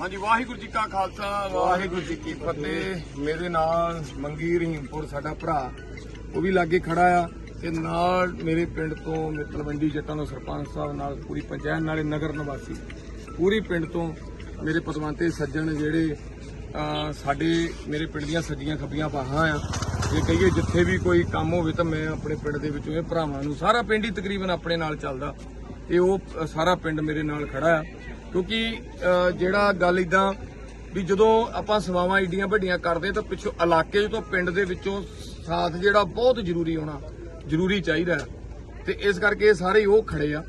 ਹਾਂਜੀ, ਵਾਹਿਗੁਰੂ ਜੀ ਕਾ ਖਾਲਸਾ, ਵਾਹਿਗੁਰੂ ਜੀ ਕੀ ਫਤਿਹ। ਮੇਰੇ ਨਾਲ ਮੰਗੀ ਰਹੀਮਪੁਰ ਸਾਡਾ ਭਰਾ, ਉਹ ਵੀ ਲਾਗੇ ਖੜਾ ਆ ਤੇ ਨਾਲ ਮੇਰੇ ਪਿੰਡ ਤੋਂ ਮਿੱਤਲਵੰਡੀ ਜੱਟਾਂ ਤੋਂ ਸਰਪੰਚ ਸਾਹਿਬ, ਨਾਲ ਪੂਰੀ ਪੰਚਾਇਤ, ਨਾਲੇ ਨਗਰ ਨਿਵਾਸੀ। ਪੂਰੀ ਪਿੰਡ ਤੋਂ ਮੇਰੇ ਪਤਵੰਤੇ ਸੱਜਣ ਜਿਹੜੇ ਸਾਡੇ ਮੇਰੇ ਪਿੰਡ ਦੀਆਂ ਸੱਜੀਆਂ ਖੱਬੀਆਂ ਬਾਹਾਂ ਆ। ਜੇ ਕਹੀਏ ਜਿੱਥੇ ਵੀ ਕੋਈ ਕੰਮ ਹੋਵੇ ਤਾਂ ਮੈਂ ਆਪਣੇ ਪਿੰਡ ਦੇ ਵਿੱਚੋਂ ਇਹ ਭਰਾਵਾਂ ਨੂੰ ਸਾਰਾ ਪਿੰਡ ਹੀ ਤਕਰੀਬਨ ਆਪਣੇ ਨਾਲ ਚੱਲਦਾ। ਤੇ ਉਹ ਸਾਰਾ ਪਿੰਡ ਮੇਰੇ ਨਾਲ ਖੜਾ ਆ। ਕਿਉਂਕਿ ਜਿਹੜਾ ਗੱਲ ਇਦਾਂ ਵੀ ਜਦੋਂ ਆਪਾਂ ਸੇਵਾਵਾਂ ਏਡੀਆਂ ਵੱਡੀਆਂ ਕਰਦੇ ਤਾਂ ਪਿੱਛੋਂ ਇਲਾਕੇ ਤੋਂ ਪਿੰਡ ਦੇ ਵਿੱਚੋਂ ਸਾਥ ਜਿਹੜਾ ਬਹੁਤ ਜ਼ਰੂਰੀ ਹੋਣਾ ਜ਼ਰੂਰੀ ਚਾਹੀਦਾ ਹੈ। ਤੇ ਇਸ ਕਰਕੇ ਸਾਰੇ ਉਹ ਖੜੇ ਆ।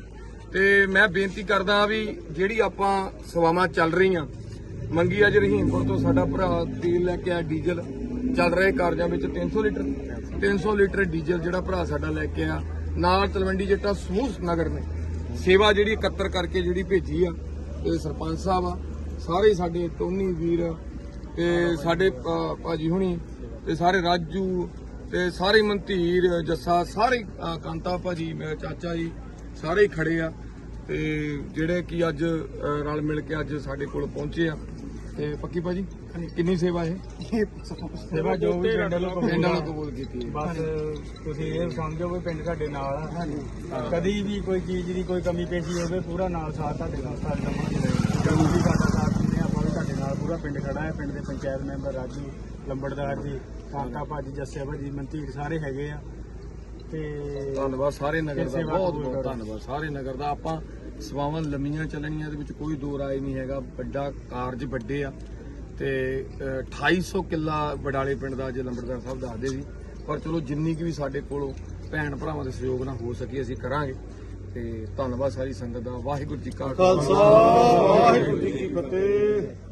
ਤੇ ਮੈਂ ਬੇਨਤੀ ਕਰਦਾ ਵੀ ਜਿਹੜੀ ਆਪਾਂ ਸੇਵਾਵਾਂ ਚੱਲ ਰਹੀਆਂ, ਮੰਗੀ ਅੱਜ ਰਹੀਮਪੁਰ ਤੋਂ ਸਾਡਾ ਭਰਾ ਤੇਲ ਲੈ ਕੇ ਆਇਆ ਡੀਜ਼ਲ, ਚੱਲ ਰਹੇ ਕਾਰਜਾਂ ਵਿੱਚ 300 ਲੀਟਰ। 300 ਲੀਟਰ ਡੀਜ਼ਲ ਜਿਹੜਾ ਭਰਾ ਸਾਡਾ ਲੈ ਕੇ ਆ ਨਾਲ ਤਲਵੰਡੀ ਜੱਟਾ ਸਮੂਹ ਨਗਰ ਨੇ। ਸੇਵਾ ਜਿਹੜੀ ਇਕੱਤਰ ਕਰਕੇ ਜਿਹੜੀ ਭੇਜੀ ਆ ਤੇ ਸਰਪੰਚ ਸਾਹਿਬ ਆ ਸਾਰੇ ਸਾਡੇ ਟੋਨੀ ਵੀਰ ਤੇ ਸਾਡੇ ਅ, ਭਾਜੀ ਹੁਣੀ ਤੇ ਸਾਰੇ ਰਾਜੂ ਤੇ ਸਾਰੇ ਮਨਧੀਰ ਜੱਸਾ ਸਾਰੇ ਅ, ਕਾਂਤਾ ਭਾਜੀ ਮੇਰੇ ਚਾਚਾ ਜੀ ਸਾਰੇ ਹੀ ਖੜੇ ਆ ਤੇ ਜਿਹੜੇ ਕਿ ਅੱਜ ਰਲ ਮਿਲ ਕੇ ਅੱਜ ਸਾਡੇ ਕੋਲ ਪਹੁੰਚੇ ਆ। ਤੇ ਪੱਕੀ ਭਾਜੀ? ਕਿੰਨੀ ਸੇਵਾ ਇਹ? ਸੇਵਾ ਜੋ ਵੀ ਪਿੰਡ ਵੱਲੋਂ ਪਿੰਡ ਵਾਲਾ ਕਬੂਲ ਕੀਤੀ ਹੈ। ਬਸ ਤੁਸੀਂ ਇਹ ਸਮਝੋ ਵੀ ਪਿੰਡ ਤੁਹਾਡੇ ਨਾਲ ਆ। ਕਦੀ ਵੀ ਕੋਈ ਚੀਜ਼ ਦੀ ਕੋਈ ਕਮੀ ਪੇਸ਼ੀ ਹੋਵੇ ਪੂਰਾ ਨਾਲ ਸਾਥ ਤੁਹਾਡੇ ਨਾਲ ਸਾਥ ਦੇਵਾਂਗੇ ਜਦੋਂ ਵੀ ਤੁਹਾਡਾ ਸਾਥ ਦਿੰਦੇ ਆ ਆਪਾਂ ਵੀ ਤੁਹਾਡੇ ਨਾਲ ਪੂਰਾ ਪਿੰਡ ਖੜਾ ਹੈ। ਪਿੰਡ ਦੇ ਪੰਚਾਇਤ ਮੈਂਬਰ ਰਾਜੂ ਲੰਬੜਦਾਰ ਜੀ ਕਾਂਤਾ ਭਾਜੀ ਜੱਸੇ ਭਾਜੀ ਮਨਤੀਰ ਸਾਰੇ ਹੈਗੇ ਆ। ਤੇ ਧੰਨਵਾਦ ਸਾਰੇ ਨਗਰ ਦਾ ਬਹੁਤ ਬਹੁਤ। ਧੰਨਵਾਦ। ਸਾਰੇ ਨਗਰ ਦਾ ਆਪਾਂ ਸਵਾਵਾਂ ਲੰਮੀਆਂ ਚੱਲਣੀਆਂ ਦੇ ਵਿੱਚ ਕੋਈ ਦੋ ਰਾਏ ਨਹੀਂ ਹੈਗਾ। ਵੱਡਾ ਕਾਰਜ ਵੱਡੇ ਆ ਤੇ ਅ, 2800 ਕਿੱਲਾ ਵਡਾਲੇ ਪਿੰਡ ਦਾ ਅੱਜ ਲੰਬੜਦਾਰ ਸਾਹਿਬ ਦੱਸਦੇ ਸੀ। ਪਰ ਚਲੋ ਜਿੰਨੀ ਕੁ ਵੀ ਸਾਡੇ ਕੋਲੋਂ ਭੈਣ ਭਰਾਵਾਂ ਦੇ ਸਹਿਯੋਗ ਨਾਲ ਹੋ ਸਕੀ ਅਸੀਂ ਕਰਾਂਗੇ। ਤੇ ਧੰਨਵਾਦ ਸਾਰੀ ਸੰਗਤ ਦਾ। ਵਾਹਿਗੁਰੂ ਜੀ ਕਾ ਖਾਲਸਾ। ਵਾਹਿਗੁਰੂ ਜੀ ਕੀ ਫਤਿਹ।